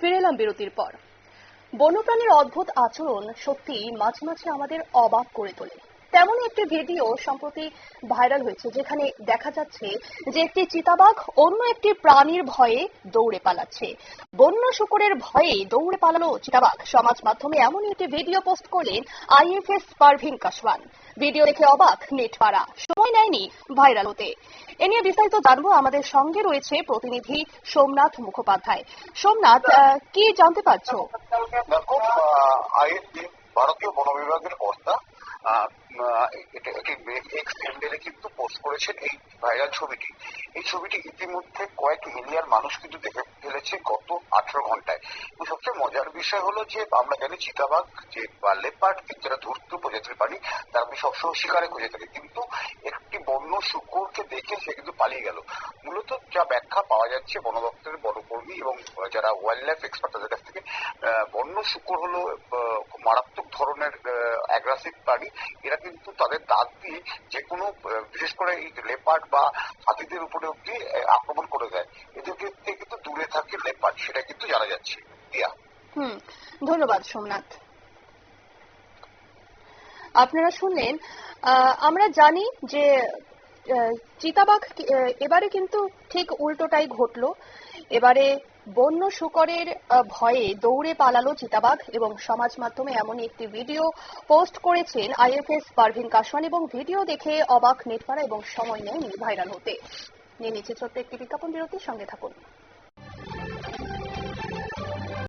ফিরে এলাম বিরতির পর। বন্যপ্রাণীর অদ্ভুত আচরণ সত্যি মাঝে মাঝে আমাদের অবাক করে তোলে। তেমনই একটি ভিডিও সম্প্রতি ভাইরাল হয়েছে, যেখানে দেখা যাচ্ছে যে একটি চিতাবাঘ অন্য একটি প্রাণীর ভয়ে দৌড়ে পালাচ্ছে। বন্য শুকরের ভয়ে দৌড়ে পালালো চিতাবাঘ। সমাজ মাধ্যমে এমনই একটি ভিডিও পোস্ট করলেন আইএফএস পারভিন কাসওয়ান। ভিডিও দেখে অবাক নেট পাড়া সময় নেয়নি ভাইরাল হতে। এ নিয়ে বিস্তারিত জানব আমাদের সঙ্গে রয়েছে প্রতিনিধি সোমনাথ মুখোপাধ্যায়। সোমনাথ কি জানতে পারছ? ভারতীয় বন বিভাগের কর্তা। এক্স হ্যান্ডেলে কিন্তু পোস্ট করেছেন এই ভাইরাল ছবিটি। এই ছবিটি ইতিমধ্যে কয়েক মিলিয়ন মানুষ কিন্তু দেখে ফেলেছে গত আঠারো ঘন্টায়। সবচেয়ে মজার বিষয় হলো যে, আমরা জানি চিতাবাঘ যে, বা লেপার্ড যেটা ধূর্ত প্রজাতির প্রাণী, তার আমি সবসময় শিকারে খুঁজে থাকি। কিন্তু একটি বন্য শুকুরকে দেখে সে কিন্তু পালিয়ে গেল। মূলত যা ব্যাখ্যা পাওয়া যাচ্ছে বন দপ্তরের বনকর্মী এবং যারা ওয়াইল্ড লাইফ এক্সপার্ট তাদের কাছ থেকে বন্য শুকুর হলো মারাত্মক ধরনের অ্যাগ্রাসিভ প্রাণী এরা কিন্তু তাদের দাঁত দিয়ে যে কোনো বিশেষ করে এই লেপার্ড বা হাতিদের উপরে অব্দি আক্রমণ করে দেয়। এদেরকে থেকে কিন্তু দূরে থাকে লেপার্ড সেটা কিন্তু জানা যাচ্ছে। দিয়া। হুম, ধন্যবাদ সোমনাথ। আপনারা শুনলেন আমরা জানি যে চিতাবাঘ এবারে কিন্তু ঠিক উল্টোটাই ঘটলো। এবারে বন্য শুকরের ভয়ে দৌড়ে পালালো চিতাবাঘ এবং সমাজ মাধ্যমে এমন একটি ভিডিও পোস্ট করেছেন আইএফএস পারভিন কাশওয়ান এবং ভিডিও দেখে অবাক নেটপাড়া এবং সময় নেয়নি ভাইরাল হতে। নিয়ে নিচ্ছে ছোট্ট একটি বিজ্ঞাপন বিরতির সঙ্গে থাকুন।